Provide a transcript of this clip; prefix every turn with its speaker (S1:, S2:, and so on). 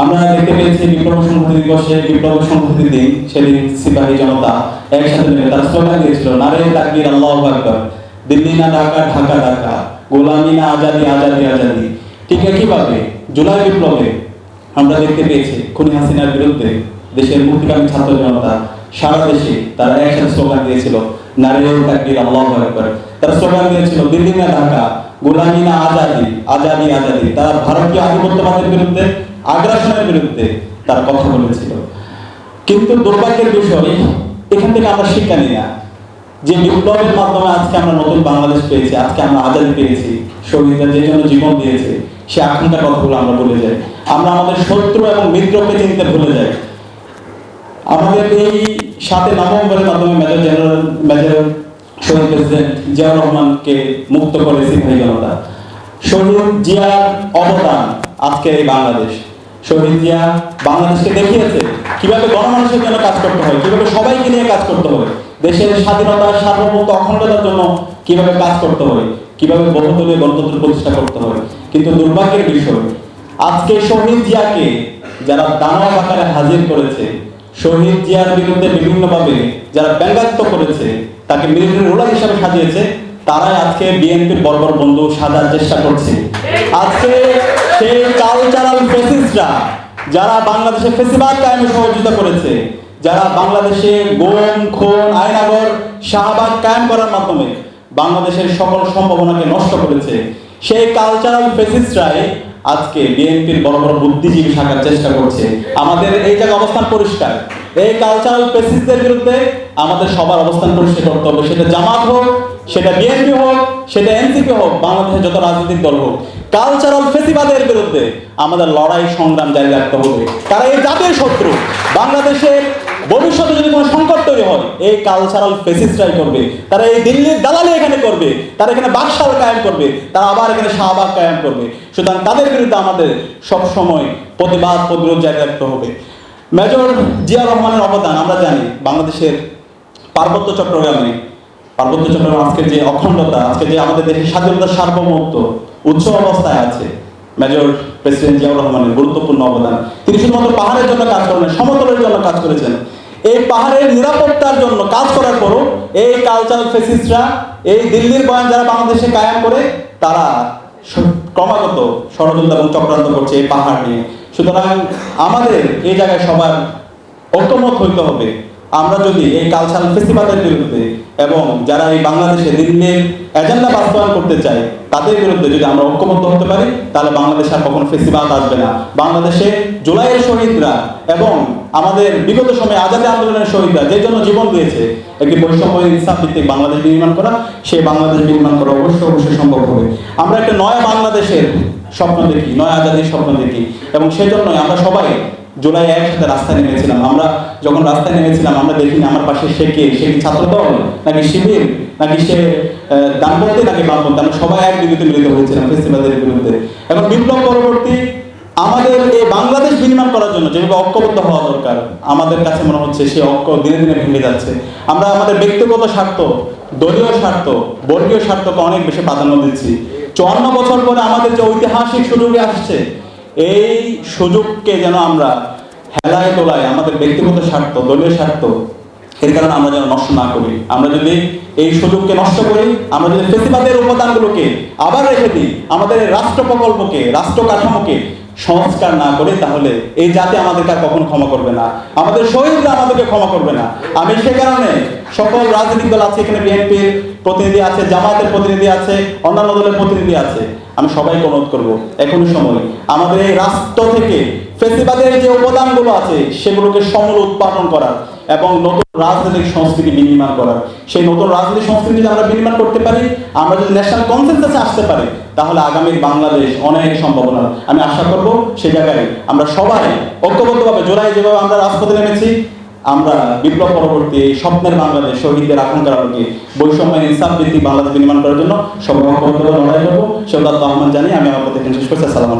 S1: আমরা দেখতে পেয়েছি বিপ্লব সংহতি দিবসে, বিপ্লব সংহতির দিন, সেদিন সিপাহী জনতা একসাথে মিলে তারা স্লোগান দিয়েছিল, নারে তাকবীর, আল্লাহ আকবর। দিল্লি না ঢাকা ঢাকা ঢাকা। গোলামি না আজাদি আজাদি আজাদি। ঠিক একইভাবে জুলাই বিপ্লবে আমরা দেখতে পেয়েছি খুনি হাসিনার বিরুদ্ধে দেশের মুক্তিকামী ছাত্র জনতা সারা দেশে তারা একসাথে স্লোগান দিয়েছিল, নারে তাকবীর, আল্লাহ আকবর। তারা স্লোগান দিয়েছিল, দিল্লি না ঢাকা, গোলামি না আজাদি আজাদি আজাদি। তারা ভারতীয় আধিপত্যবাদের বিরুদ্ধে আগ্রাসনের বিরুদ্ধে তারা কথা বলেছিল। কিন্তু দুর্ভাগ্যের বিষয়, এখান থেকে আমরা শিক্ষা নিই না। যে বিপ্লবের মাধ্যমে আজকে আমরা নতুন বাংলাদেশ পেয়েছি, আজকে আমরা আজাদি পেয়েছি, শহীদরা যে জন্য জীবন দিয়েছে, সে আকাঙ্ক্ষার কথাগুলো আমরা ভুলে যাই। আমরা আমাদের শত্রু এবং মিত্রকে চিনতে ভুলে যাই। আমাদের এই সাথে নভেম্বরের মাধ্যমে মেজর জেনারেল, মেজর শহীদ প্রেসিডেন্ট জিয়াউর রহমানকে মুক্ত করে সিপাহী জনতা। শহীদ জিয়ার অবদান আজকে এই বাংলাদেশ। শহীদ বাংলাদেশকে দেখিয়েছে। কীভাবে গণমানুষের জন্য কাজ করতে হয়, কীভাবে সবাইকে নিয়ে কাজ করতে হয় দেশের স্বাধীনতা সার্বভৌমত্ব অখণ্ডতার জন্য কীভাবে কাজ করতে হয় কীভাবে বহুদলীয় গণতন্ত্র প্রতিষ্ঠা করতে হয় কিন্তু দুর্ভাগ্যের বিষয়, আজকে শহীদ জিয়াকে যারা দানব আকারে হাজির করেছে, শহীদ জিয়ার বিরুদ্ধে বিভিন্নভাবে যারা করেছে, তাকে মিলিটারি হিসাবে সাজিয়েছে, তারাই আজকে বিএনপির বর্বর বন্ধু সাজার চেষ্টা করছে। আজকে সেই কালচারাল ফেসিস্টরা যারা বাংলাদেশে ফেসিবাদ কায়েমে সহযোগিতা করেছে, যারা বাংলাদেশে গোম খুন আয়নাগর, শাহবাগ কায়েম করার মাধ্যমে বাংলাদেশের সকল সম্ভাবনাকে নষ্ট করেছে, সেই কালচারাল ফেসিস্টরাই আজকে বিএনপির বড় বড় বুদ্ধিজীবী থাকার চেষ্টা করছে। আমাদের এই জায়গায় অবস্থান পরিষ্কার। এই কালচারাল পেসিসদের বিরুদ্ধে আমাদের সবার অবস্থান পরিষ্কার করতে হবে। সেটা জামাত হোক, সেটা বিএনপি হোক, সেটা এনসিপি হোক, বাংলাদেশের যত রাজনৈতিক দল হোক। কালচারাল ফেসিবাদের বিরুদ্ধে আমাদের লড়াই সংগ্রাম জারি রাখতে হবে। তারা এই জাতির শত্রু। বাংলাদেশের ভবিষ্যতে যদি কোনো সংকট এই কালচারাল ফেসিসটাই করবে। তারা এই দিল্লির দালালি এখানে করবে। তারা এখানে বাকশাল কায়েম করবে। তারা আবার এখানে শাহবাগ কায়েম করবে। সুতরাং তাদের বিরুদ্ধে আমাদের সবসময় প্রতিবাদ, প্রতিরোধ জারি রাখতে হবে। মেজর জিয়া রহমানের অবদান, আমরা জানি, বাংলাদেশের পার্বত্য চট্টগ্রামে। পার্বত্য চট্টগ্রাম আজকে যে অখণ্ডতা আজকে যে আমাদের দেশের স্বাধীনতার সার্বভৌমত্ব উচ্চ অবস্থায় আছে, মেজর প্রেসিডেন্ট জিয়াউর রহমানের গুরুত্বপূর্ণ অবদান। তিনি শুধুমাত্র পাহাড়ের জন্য কাজ করেন সমতলের জন্য কাজ করেছেন। এই পাহাড়ের নিরাপত্তার জন্য কাজ করার পরও এই কালচারাল ফেসিস্টরা এই দিল্লির বয়ান যারা বাংলাদেশে কায়াম করে, তারা ক্রমাগত ষড়যন্ত্র এবং চক্রান্ত করছে এই পাহাড় নিয়ে। সুতরাং আমাদের এই জায়গায় সবার ঐক্যমত হইতে হবে। আমরা যদি এই কালচারাল ফেস্টিভ্যালের বিরুদ্ধে এবং যারা এই বাংলাদেশে দিল্লির এজেন্ডা বাস্তবায়ন করতে চায়, তাদের বিরুদ্ধে যদি আমরা ঐক্যবদ্ধ হতে পারি, তাহলে বাংলাদেশে আর কখনো ফেস্টিভ্যাল আসবে না। বাংলাদেশে জুলাইয়ের শহীদরা এবং আমাদের বিগত সময়ে আজাদি আন্দোলনের শহীদরা যে জন্য জীবন দিয়েছে, একটি বৈষম্য ইনসাফ ভিত্তিক বাংলাদেশ নির্মাণ করা, সেই বাংলাদেশ নির্মাণ করা অবশ্যই অবশ্যই সম্ভব হবে। আমরা একটা নয়া বাংলাদেশের স্বপ্ন দেখি, নয়া আজাদির স্বপ্ন দেখি এবং সেজন্যই আমরা সবাই জুলাই একসাথে রাস্তায় নেমেছিলাম। আমরা যখন রাস্তায় নেমেছিলাম, আমরা দেখিনি আমার পাশে সে কে? সে কি ছাত্রদল নাকি শিবির? নাকি সে ডানপন্থী নাকি বামপন্থী আমরা সবাই এক বিরুদ্ধে মিলিত হয়েছিলাম ফেস্টিভ্যালের বিরুদ্ধে। এখন বিপ্লব পরবর্তী আমাদের এই বাংলাদেশ বিনিময় করার জন্য যেভাবে ঐক্যবদ্ধ হওয়া দরকার, আমাদের কাছে মনে হচ্ছে সে ঐক্য দিনে দিনে ভেঙে যাচ্ছে। আমরা আমাদের ব্যক্তিগত স্বার্থ, দলীয় স্বার্থ, বর্গীয় স্বার্থকে অনেক বেশি প্রাধান্য দিচ্ছি। চুয়ান্ন বছর পরে আমাদের যে ঐতিহাসিক সুযোগে আসছে এই সুযোগকে যেন আমরা হেলায় তোলায় আমাদের ব্যক্তিগত স্বার্থ, দলীয় স্বার্থ, এর কারণে আমরা যেন নষ্ট না করি। আমরা যদি এই সুযোগকে নষ্ট করি, আমরা যদি ফেসিবাদের উপাদানগুলোকে আবার রেখে দিই, আমাদের রাষ্ট্র প্রকল্পকে, রাষ্ট্র কাঠামোকে সংস্কার না করে, তাহলে এই জাতি আমাদেরকে আর কখনো ক্ষমা করবে না। আমাদের শহীদরা আমাদেরকে ক্ষমা করবে না। আমি সে কারণে সকল রাজনৈতিক দল আছে, এখানে বিএনপির প্রতিনিধি আছে জামাতের প্রতিনিধি আছে, অন্যান্য দলের প্রতিনিধি আছে। আমি সবাইকে অনুরোধ করব, এখনই সময়। আমাদের এই রাষ্ট্র থেকে ফেসিবাদের যে উপাদানগুলো আছে, সেগুলোকে সমূল উৎপাদন করার এবং নতুন রাজনৈতিক সংস্কৃতি বিনির্মাণ করার। সেই নতুন রাজনৈতিক সংস্কৃতি যদি আমরা বিনির্মাণ করতে পারি, আমরা যদি ন্যাশনাল কনসেন্সাসে আসতে পারি, তাহলে আগামীর বাংলাদেশ অনেক সম্ভাবনা। আমি আশা করব, সে জায়গায় আমরা সবাই ঐক্যবদ্ধভাবে জোড়াই যেভাবে আমরা রাজপথে নেমেছি আমরা বিপ্লব পরবর্তী স্বপ্নের বাংলাদেশ শহীদদের আকাঙ্ক্ষার আলোকে বৈষম্য ইনসাফ বৃদ্ধি বাংলাদেশ বিনির্মাণ করার জন্য সবাই লড়াই করব। সেগুলো আহ্বান জানিয়ে আমি আমার প্রতি শেষ করছি। সালাম